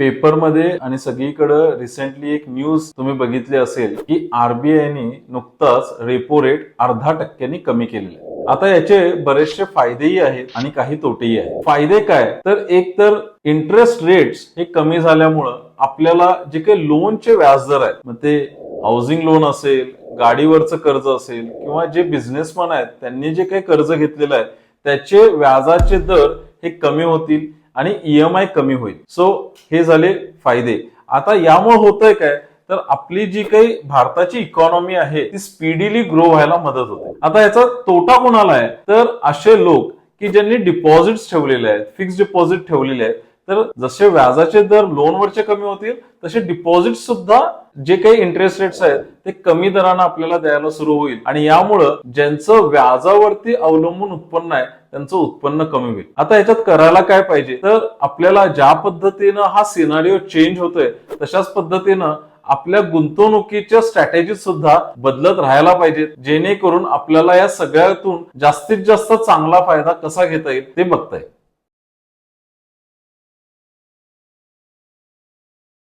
पेपरमध्ये आणि सगळीकडे रिसेंटली एक न्यूज तुम्ही बघितली असेल की आरबीआयने नुकताच रेपो रेट अर्धा टक्क्यांनी कमी केलेला आहे. आता याचे बरेचसे फायदेही आहेत आणि काही तोटेही आहेत. फायदे काय? तर एक तर इंटरेस्ट रेट्स हे कमी झाल्यामुळं आपल्याला जे काही लोनचे व्याजदर आहेत मग ते हाऊसिंग लोन असेल गाडीवरचं कर्ज असेल किंवा जे बिझनेसमॅन आहेत त्यांनी जे काही कर्ज घेतलेलं आहे त्याचे व्याजाचे दर हे कमी होतील आणि ईएमआय कमी होईल. सो हे झाले फायदे. आता यामुळे होतंय काय? तर आपली जी काही भारताची इकॉनॉमी आहे ती स्पीडीली ग्रो व्हायला मदत होते. आता याचा तोटा कोणाला आहे? तर असे लोक की ज्यांनी डिपॉझिट ठेवलेले आहेत फिक्स डिपॉझिट ठेवलेले आहेत तर जसे व्याजाचे दर लोनवरचे कमी होतील तसे डिपॉझिट सुद्धा जे काही इंटरेस्ट रेट्स आहेत ते कमी दरानं आपल्याला द्यायला सुरू होईल. आणि यामुळं ज्यांचं व्याजावरती अवलंबून उत्पन्न आहे त्यांचं उत्पन्न कमी होईल. आता याच्यात करायला काय पाहिजे? तर आपल्याला ज्या पद्धतीनं हा सिनारिओ चेंज होतोय तशाच पद्धतीनं आपल्या गुंतवणुकीच्या स्ट्रॅटेजी सुद्धा बदलत राहायला पाहिजेत जेणेकरून आपल्याला या सगळ्यातून जास्तीत जास्त चांगला फायदा कसा घेता येईल ते बघता येईल.